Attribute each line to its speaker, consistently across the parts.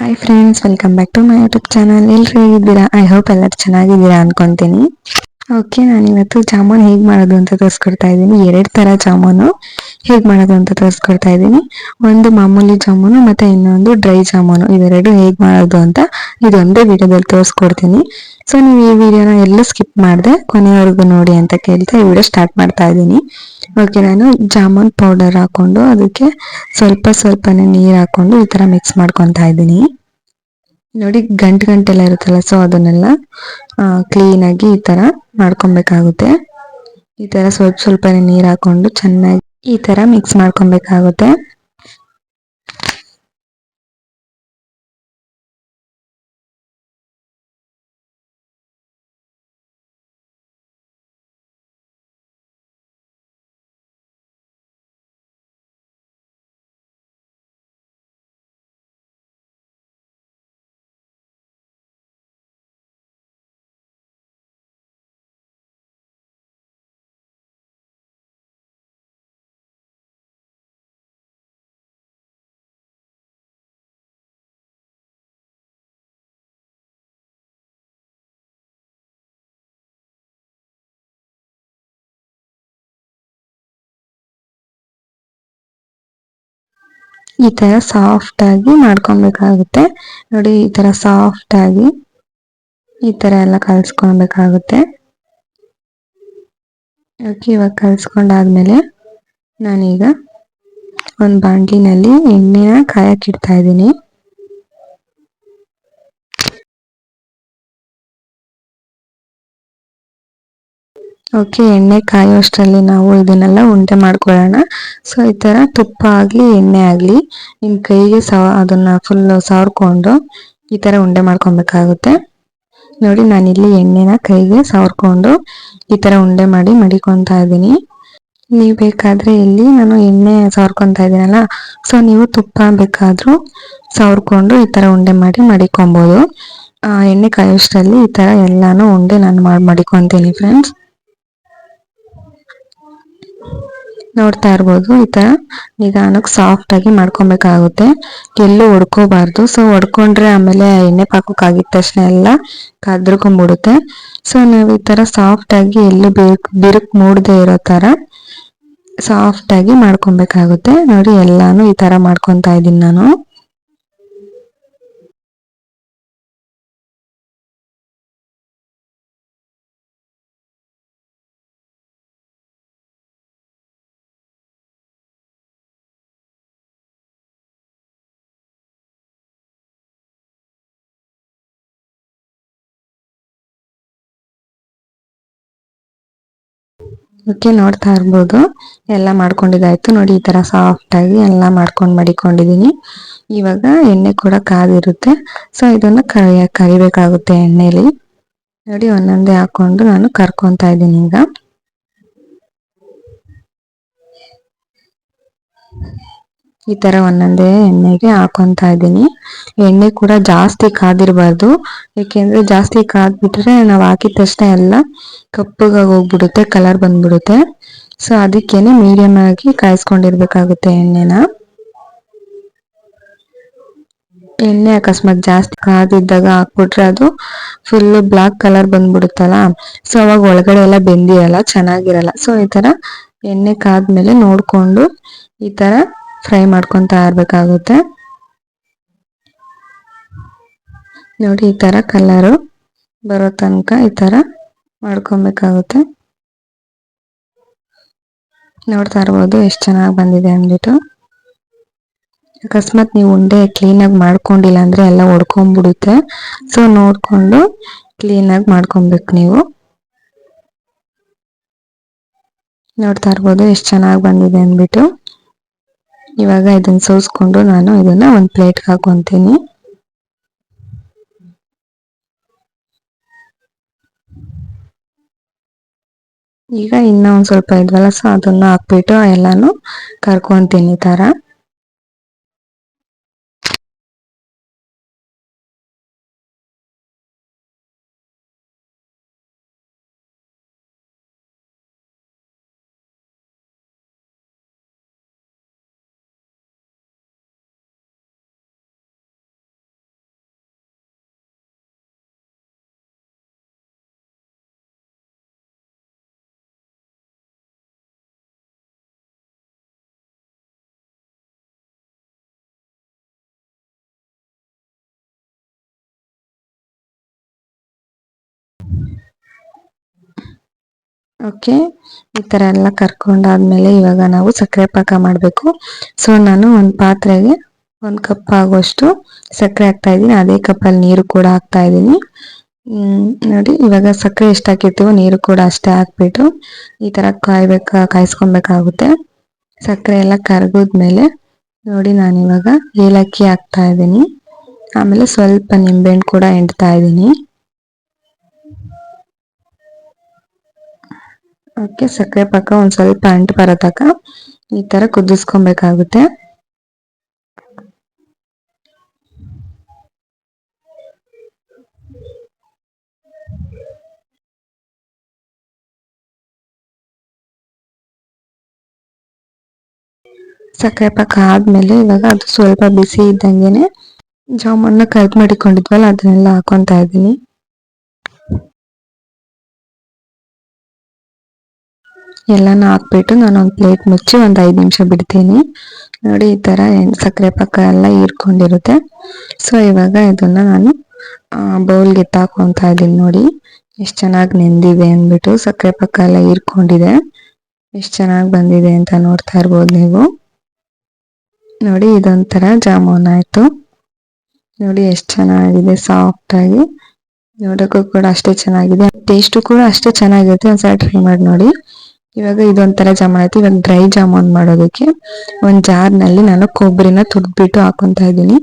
Speaker 1: Hi friends welcome back to my YouTube channel ಎಲ್ಲರೂ ಹೇಗಿದ್ದೀರಾ? I hope ಎಲ್ಲರೂ ಚೆನ್ನಾಗಿದ್ದೀರಾ ಅನ್ಕೊಂತೀನಿ. ಓಕೆ ನಾನು ಇವತ್ತು ಜಾಮೂನ್ ಹೇಗೆ ಮಾಡೋದು ಅಂತ ತೋರಿಸ್ಕೊಡ್ತಾ ಇದ್ದೀನಿ. ಎರಡು ಥರ ಜಾಮೂನು ಹೇಗೆ ಮಾಡೋದು ಅಂತ ತೋರಿಸ್ಕೊಡ್ತಾ ಇದ್ದೀನಿ. ಒಂದು ಮಾಮೂಲಿ ಜಾಮೂನು ಮತ್ತು ಇನ್ನೊಂದು ಡ್ರೈ ಜಾಮೂನು. ಇವೆರಡು ಹೇಗೆ ಮಾಡೋದು ಅಂತ ಇದೊಂದೇ ವಿಡಿಯೋದಲ್ಲಿ ತೋರಿಸ್ಕೊಡ್ತೀನಿ. ಸೊ ನೀವು ಈ ವಿಡಿಯೋನ ಎಲ್ಲ ಸ್ಕಿಪ್ ಮಾಡಿದೆ ಕೊನೆಯವರೆಗೂ ನೋಡಿ ಅಂತ ಕೇಳ್ತಾ ಈ ವಿಡಿಯೋ ಸ್ಟಾರ್ಟ್ ಮಾಡ್ತಾ ಇದ್ದೀನಿ. ಓಕೆ ನಾನು ಜಾಮೂನ್ ಪೌಡರ್ ಹಾಕ್ಕೊಂಡು ಅದಕ್ಕೆ ಸ್ವಲ್ಪ ಸ್ವಲ್ಪನೇ ನೀರು ಹಾಕೊಂಡು ಈ ಥರ ಮಿಕ್ಸ್ ಮಾಡ್ಕೊತಾ ಇದ್ದೀನಿ. ನೋಡಿ, ಗಂಟು ಗಂಟೆಲ್ಲ ಇರುತ್ತಲ್ಲ ಸೊ ಅದನ್ನೆಲ್ಲ ಕ್ಲೀನ್ ಆಗಿ ಈ ತರ ಮಾಡ್ಕೊಬೇಕಾಗುತ್ತೆ. ಈ ತರ ಸ್ವಲ್ಪ, ಸ್ವಲ್ಪನೇ ನೀರು ಹಾಕೊಂಡು ಚೆನ್ನಾಗಿ ಈ ತರ ಮಿಕ್ಸ್ ಮಾಡ್ಕೊಬೇಕಾಗುತ್ತೆ. ಈ ತರ ಸಾಫ್ಟ್ ಆಗಿ ಮಾಡ್ಕೊಬೇಕಾಗುತ್ತೆ. ನೋಡಿ ಈ ತರ ಸಾಫ್ಟ್ ಆಗಿ ಈ ತರ ಎಲ್ಲ ಕಲ್ಸ್ಕೊಬೇಕಾಗುತ್ತೆ ಓಕೆ, ಇವಾಗ ಕಲ್ಸ್ಕೊಂಡಾದ್ಮೇಲೆ ನಾನೀಗ ಒಂದು ಬಾಂಡ್ಲಿನಲ್ಲಿ ಎಣ್ಣೆನ ಕಾಯಕ್ಕಿಡ್ತಾ ಇದ್ದೀನಿ. ಓಕೆ ಎಣ್ಣೆ ಕಾಯೋಷ್ಟರಲ್ಲಿ ನಾವು ಇದನ್ನೆಲ್ಲ ಉಂಡೆ ಮಾಡ್ಕೊಳ್ಳೋಣ. ಸೊ ಈ ಥರ ತುಪ್ಪ ಆಗಲಿ ಎಣ್ಣೆ ಆಗಲಿ ನಿಮ್ಮ ಕೈಗೆ ಸವ, ಅದನ್ನ ಫುಲ್ ಸವರ್ಕೊಂಡು ಈ ಥರ ಉಂಡೆ ಮಾಡ್ಕೊಬೇಕಾಗುತ್ತೆ. ನೋಡಿ, ನಾನಿಲ್ಲಿ ಎಣ್ಣೆನ ಕೈಗೆ ಸವರ್ಕೊಂಡು ಈ ಥರ ಉಂಡೆ ಮಾಡಿ ಮಡಿಕೊತಾ ಇದ್ದೀನಿ. ನೀವು ಬೇಕಾದರೆ ಇಲ್ಲಿ ನಾನು ಎಣ್ಣೆ ಸವರ್ಕೊತಾ ಇದ್ದೀನಲ್ಲ ಸೊ ನೀವು ತುಪ್ಪ ಬೇಕಾದರೂ ಸವರ್ಕೊಂಡು ಈ ಥರ ಉಂಡೆ ಮಾಡಿ ಮಡಿಕೊಬೋದು ಎಣ್ಣೆ ಕಾಯೋಷ್ಟರಲ್ಲಿ ಈ ಥರ ಎಲ್ಲಾನು ಉಂಡೆ ನಾನು ಮಾಡಿ ಮಡಿಕೊತೀನಿ ಫ್ರೆಂಡ್ಸ್ ನೋಡ್ತಾ ಇರ್ಬೋದು, ಈ ತರ ನಿಧಾನಕ್ಕೆ ಸಾಫ್ಟ್ ಆಗಿ ಮಾಡ್ಕೊಬೇಕಾಗುತ್ತೆ. ಎಲ್ಲೂ ಹೊಡ್ಕೋಬಾರ್ದು ಸೊ ಹೊಡ್ಕೊಂಡ್ರೆ ಆಮೇಲೆ ಎಣ್ಣೆ ಪಾಕಕ್ಕಾಗಿದ ತಕ್ಷಣ ಎಲ್ಲ ಕದ್ರಕೊಂಡ್ಬಿಡುತ್ತೆ ಸೊ ನಾವು ಈ ತರ ಸಾಫ್ಟ್ ಆಗಿ ಎಲ್ಲೂ ಬಿರುಕ್, ಬಿರುಕು ಮೂಡದೆ ಇರೋ ತರ ಸಾಫ್ಟ್ ಆಗಿ ಮಾಡ್ಕೊಬೇಕಾಗುತ್ತೆ. ನೋಡಿ, ಎಲ್ಲಾನು ಈ ತರ ಮಾಡ್ಕೊತಾ ಇದ್ದೀನಿ ನಾನು. ಓಕೆ ನೋಡ್ತಾ ಇರ್ಬೋದು. ಎಲ್ಲ ಮಾಡ್ಕೊಂಡಿದ್ದಾಯ್ತು. ನೋಡಿ, ಈ ತರ ಸಾಫ್ಟ್ ಆಗಿ ಎಲ್ಲ ಮಾಡ್ಕೊಂಡು ಮಡಿಕೊಂಡಿದೀನಿ. ಇವಾಗ ಎಣ್ಣೆ ಕೂಡ ಕಾದಿರುತ್ತೆ. ಸೊ ಇದನ್ನ ಕರಿಯ, ಕರಿಬೇಕಾಗುತ್ತೆ ಎಣ್ಣೆಲಿ. ನೋಡಿ, ಒಂದೊಂದೇ ಹಾಕೊಂಡು ನಾನು ಕರ್ಕೊತಾ ಇದ್ದೀನಿ ಈಗ. ಈ ತರ ಒಂದೊಂದೇ ಎಣ್ಣೆಗೆ ಹಾಕೊಂತ ಇದ್ದೀನಿ. ಎಣ್ಣೆ ಕೂಡ ಜಾಸ್ತಿ ಕಾದಿರಬಾರ್ದು. ಯಾಕೆಂದ್ರೆ ಜಾಸ್ತಿ ಕಾದ್ಬಿಟ್ರೆ ನಾವು ಹಾಕಿದ ತಕ್ಷಣ ಎಲ್ಲ ಕಪ್ಪಗಾಗಿ ಹೋಗ್ಬಿಡುತ್ತೆ ಕಲರ್ ಬಂದ್ಬಿಡುತ್ತೆ. ಸೊ ಅದಕ್ಕೇನೆ ಮೀಡಿಯಂ ಆಗಿ ಕಾಯಿಸ್ಕೊಂಡಿರ್ಬೇಕಾಗುತ್ತೆ ಎಣ್ಣೆನ. ಎಣ್ಣೆ ಅಕಸ್ಮಾತ್ ಜಾಸ್ತಿ ಕಾದಿದ್ದಾಗ ಹಾಕ್ಬಿಟ್ರೆ ಅದು ಫುಲ್ ಬ್ಲಾಕ್ ಕಲರ್ ಬಂದ್ಬಿಡುತ್ತಲ್ಲ. ಸೊ ಅವಾಗ ಒಳಗಡೆ ಎಲ್ಲ ಬೆಂದಿರಲ್ಲ, ಚೆನ್ನಾಗಿರಲ್ಲ. ಸೊ ಈ ತರ ಎಣ್ಣೆ ಕಾದ್ಮೇಲೆ ನೋಡ್ಕೊಂಡು ಈ ತರ ಫ್ರೈ ಮಾಡ್ಕೊತಾ ಇರ್ಬೇಕಾಗುತ್ತೆ. ನೋಡಿ, ಈ ತರ ಕಲರು ಬರೋ ತನಕ ಈ ತರ ಮಾಡ್ಕೊಬೇಕಾಗುತ್ತೆ. ನೋಡ್ತಾ ಇರ್ಬೋದು ಎಷ್ಟು ಚೆನ್ನಾಗಿ ಬಂದಿದೆ ಅಂದ್ಬಿಟ್ಟು. ಅಕಸ್ಮಾತ್ ನೀವು ಉಂಡೆ ಕ್ಲೀನಾಗಿ ಮಾಡ್ಕೊಂಡಿಲ್ಲ ಅಂದ್ರೆ ಎಲ್ಲ ಒಡ್ಕೊಂಡ್ಬಿಡುತ್ತೆ. ಸೊ ನೋಡಿಕೊಂಡು ಕ್ಲೀನಾಗಿ ಮಾಡ್ಕೊಬೇಕು ನೀವು. ನೋಡ್ತಾ ಇರ್ಬೋದು ಎಷ್ಟು ಚೆನ್ನಾಗಿ ಬಂದಿದೆ ಅಂದ್ಬಿಟ್ಟು. ಇವಾಗ ಇದನ್ನ ಸೋಸ್ಕೊಂಡು ನಾನು ಇದನ್ನ ಒಂದು ಪ್ಲೇಟ್ಗೆ ಹಾಕೊಂತೀನಿ. ಈಗ ಇನ್ನ ಒಂದ್ ಸ್ವಲ್ಪ ಇದ್ವಲ್ಲ ಸೊ ಅದನ್ನ ಹಾಕ್ಬಿಟ್ಟು ಎಲ್ಲಾನು ಕರ್ಕೊಂತೀನಿ ಈ ತರ. ಓಕೆ ಈ ತರ ಎಲ್ಲ ಕರ್ಕೊಂಡಾದ್ಮೇಲೆ ಇವಾಗ ನಾವು ಸಕ್ಕರೆ ಪಾಕ ಮಾಡಬೇಕು. ಸೊ ನಾನು ಒಂದು ಪಾತ್ರೆಗೆ ಒಂದು ಕಪ್ ಆಗುವಷ್ಟು ಸಕ್ಕರೆ ಹಾಕ್ತಾ ಇದ್ದೀನಿ. ಅದೇ ಕಪ್ಪಲ್ಲಿ ನೀರು ಕೂಡ ಹಾಕ್ತಾ ಇದ್ದೀನಿ. ನೋಡಿ, ಇವಾಗ ಸಕ್ಕರೆ ಎಷ್ಟು ಹಾಕಿರ್ತೀವೋ ನೀರು ಕೂಡ ಅಷ್ಟೇ ಹಾಕ್ಬಿಟ್ಟು ಈ ತರ ಕಾಯ್ಬೇಕ, ಕಾಯಿಸ್ಕೊಬೇಕಾಗುತ್ತೆ. ಸಕ್ಕರೆ ಎಲ್ಲ ಕರಗಿದ್ಮೇಲೆ ನೋಡಿ, ನಾನು ಇವಾಗ ಏಲಕ್ಕಿ ಹಾಕ್ತಾ ಇದ್ದೀನಿ. ಆಮೇಲೆ ಸ್ವಲ್ಪ ನಿಂಬೆಹಣ್ಣು ಕೂಡ ಎಣ್ತಾ ಇದ್ದೀನಿ. ಓಕೆ ಸಕ್ಕರೆ ಪಾಕ ಒಂದ್ ಸ್ವಲ್ಪ ಅಂಟು ಬರೋ ತನಕ ಈ ತರ ಕುದಿಸ್ಕೊಬೇಕಾಗುತ್ತೆ. ಸಕ್ಕರೆ ಪಾಕ ಆದ್ಮೇಲೆ ಇವಾಗ ಅದು ಸ್ವಲ್ಪ ಬಿಸಿ ಇದ್ದಂಗೆನೆ ಜಾಮೂನ್ನ ಕರೆಕ್ಟ್ ಮಾಡಿಕೊಂಡಿದ್ವಲ್ಲ, ಅದನ್ನೆಲ್ಲ ಹಾಕೊಂತ ಇದ್ದೀನಿ. ಎಲ್ಲಾನು ಹಾಕ್ಬಿಟ್ಟು ನಾನು ಒಂದು ಪ್ಲೇಟ್ ಮುಚ್ಚಿ ಒಂದು ಐದು ನಿಮಿಷ ಬಿಡ್ತೀನಿ. ನೋಡಿ, ಈ ಥರ ಸಕ್ಕರೆ ಪಕ್ಕ ಎಲ್ಲ ಹೀರ್ಕೊಂಡಿರುತ್ತೆ. ಸೊ ಇವಾಗ ಇದನ್ನ ನಾನು ಬೌಲ್ಗೆ ಎತ್ತಾಕೊಂತ ಇದ್ದೀನಿ ನೋಡಿ. ಎಷ್ಟು ಚೆನ್ನಾಗಿ ನೆಂದಿದೆ ಅಂದ್ಬಿಟ್ಟು ಸಕ್ಕರೆ ಪಕ್ಕ ಎಲ್ಲ ಹೀರ್ಕೊಂಡಿದೆ. ಎಷ್ಟು ಚೆನ್ನಾಗಿ ಬಂದಿದೆ ಅಂತ ನೋಡ್ತಾ ಇರ್ಬೋದು ನೀವು. ನೋಡಿ, ಇದೊಂಥರ ಜಾಮೂನ್ ಆಯಿತು. ನೋಡಿ, ಎಷ್ಟು ಚೆನ್ನಾಗಿದೆ ಸಾಫ್ಟಾಗಿ ನೋಡೋಕ್ಕೂ ಕೂಡ ಅಷ್ಟೇ ಚೆನ್ನಾಗಿದೆ. ಟೇಸ್ಟು ಕೂಡ ಅಷ್ಟೇ ಚೆನ್ನಾಗಿರುತ್ತೆ ಒಂದ್ಸಲ ಟ್ರೈ ಮಾಡಿ ನೋಡಿ. ಇವಾಗ ಇದೊಂಥರ ಜಾಮೂನ್ ಆಯ್ತು. ಇವಾಗ ಡ್ರೈ ಜಾಮೂನ್ ಮಾಡೋದಕ್ಕೆ ಒಂದು ಜಾರ್ನಲ್ಲಿ ನಾನು ಕೊಬ್ಬರಿನ ತುರ್ದ್ಬಿಟ್ಟು ಹಾಕೊಂತ ಇದ್ದೀನಿ.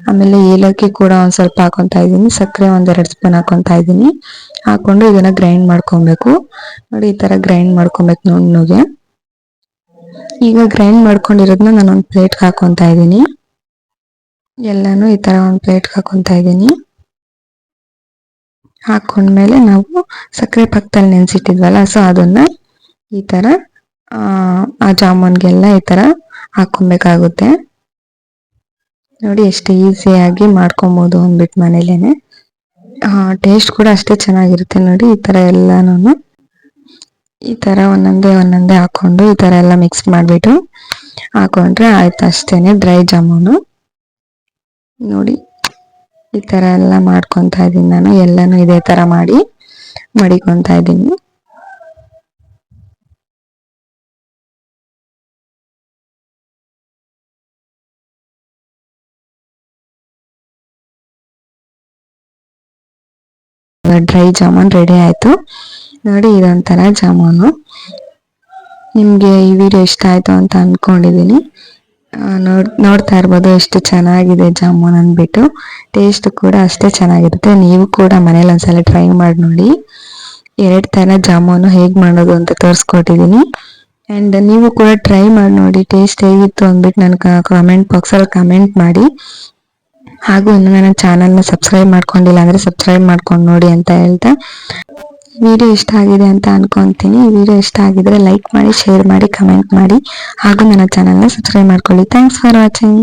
Speaker 1: ಆಮೇಲೆ ಏಲಕ್ಕಿ ಕೂಡ ಒಂದು ಸ್ವಲ್ಪ ಹಾಕೊಂತ ಇದ್ದೀನಿ. ಸಕ್ಕರೆ ಒಂದೆರಡು ಸ್ಪೂನ್ ಹಾಕೊಂತ ಇದ್ದೀನಿ. ಹಾಕೊಂಡು ಇದನ್ನ ಗ್ರೈಂಡ್ ಮಾಡ್ಕೊಬೇಕು. ನೋಡಿ, ಈ ತರ ಗ್ರೈಂಡ್ ಮಾಡ್ಕೊಬೇಕು ನುಣ್ಣಗೆ ಈಗ ಗ್ರೈಂಡ್ ಮಾಡ್ಕೊಂಡಿರೋದನ್ನ ನಾನು ಒಂದು ಪ್ಲೇಟ್ಗೆ ಹಾಕೊಂತ ಇದ್ದೀನಿ. ಎಲ್ಲಾನು ಈ ತರ ಒಂದು ಪ್ಲೇಟ್ಗೆ ಹಾಕೊಂತ ಇದ್ದೀನಿ. ಹಾಕೊಂಡ್ಮೇಲೆ ನಾವು ಸಕ್ಕರೆ ಪಕ್ಕದಲ್ಲಿ ನೆನ್ಸಿಟ್ಟಿದ್ವಲ್ಲ ಸೊ ಅದನ್ನ ಈ ತರ, ಆ ಜಾಮೂನ್ಗೆಲ್ಲ ಈ ತರ ಹಾಕೊಬೇಕಾಗುತ್ತೆ ನೋಡಿ ಎಷ್ಟು ಈಸಿಯಾಗಿ ಮಾಡ್ಕೊಬೋದು ಅಂದ್ಬಿಟ್ಟು ಮನೇಲೇನೆ. ಟೇಸ್ಟ್ ಕೂಡ ಅಷ್ಟೇ ಚೆನ್ನಾಗಿರುತ್ತೆ ನೋಡಿ, ಈ ತರ ಎಲ್ಲಾನು ಈ ತರ ಒಂದೊಂದೇ ಒಂದೊಂದೇ ಹಾಕೊಂಡು ಈ ತರ ಎಲ್ಲ ಮಿಕ್ಸ್ ಮಾಡಿಬಿಟ್ಟು ಹಾಕೊಂಡ್ರೆ ಆಯ್ತು ಅಷ್ಟೇನೆ ಡ್ರೈ ಜಾಮೂನು. ನೋಡಿ ಈ ತರ ಎಲ್ಲ ಮಾಡ್ಕೊತಾ ಇದ್ದೀನಿ ನಾನು. ಎಲ್ಲಾನು ಇದೇ ತರ ಮಾಡಿ ಮಡಿಕೊತಾ ಇದ್ದೀನಿ. ಡ್ರೈ ಜಾಮೂನ್ ರೆಡಿ ಆಯ್ತು. ನೋಡಿ ಇದೊಂಥರ ಜಾಮೂನು. ನಿಮಗೆ ಈ ವಿಡಿಯೋ ಇಷ್ಟ ಆಯ್ತು ಅಂತ ಅನ್ಕೊಂಡಿದ್ದೀನಿ ನೋಡ್, ನೋಡ್ತಾ ಇರ್ಬೋದು ಎಷ್ಟು ಚೆನ್ನಾಗಿದೆ ಜಾಮೂನ್ ಅಂದ್ಬಿಟ್ಟು. ಟೇಸ್ಟ್ ಕೂಡ ಅಷ್ಟೇ ಚೆನ್ನಾಗಿರುತ್ತೆ. ನೀವು ಕೂಡ ಮನೇಲಿ ಒಂದ್ಸಲ ಟ್ರೈ ಮಾಡಿ ನೋಡಿ. ಎರಡು ಥರ ಜಾಮೂನು ಹೇಗೆ ಮಾಡೋದು ಅಂತ ತೋರಿಸ್ಕೊಟ್ಟಿದ್ದೀನಿ ಆ್ಯಂಡ್ ನೀವು ಕೂಡ ಟ್ರೈ ಮಾಡಿ ನೋಡಿ ಟೇಸ್ಟ್ ಹೇಗಿತ್ತು ಅಂದ್ಬಿಟ್ಟು ನನಗೆ ಕಾಮೆಂಟ್ ಬಾಕ್ಸಲ್ಲಿ ಕಮೆಂಟ್ ಮಾಡಿ. ಹಾಗೂ ಇನ್ನು ನನ್ನ ಚಾನಲ್ನ ಸಬ್ಸ್ಕ್ರೈಬ್ ಮಾಡ್ಕೊಂಡಿಲ್ಲ ಅಂದರೆ ಸಬ್ಸ್ಕ್ರೈಬ್ ಮಾಡ್ಕೊಂಡು ನೋಡಿ ಅಂತ ಹೇಳ್ತಾ. ವಿಡಿಯೋ ಇಷ್ಟ ಆಗಿದೆ ಅಂತ ಅನ್ಕೊಂತೀನಿ. ವಿಡಿಯೋ ಇಷ್ಟ ಆಗಿದ್ರೆ ಲೈಕ್ ಮಾಡಿ ಶೇರ್ ಮಾಡಿ ಕಮೆಂಟ್ ಮಾಡಿ. ಹಾಗೂ ನನ್ನ ಚಾನಲ್ನ ಸಬ್ಸ್ಕ್ರೈಬ್ ಮಾಡ್ಕೊಳ್ಳಿ. Thanks for watching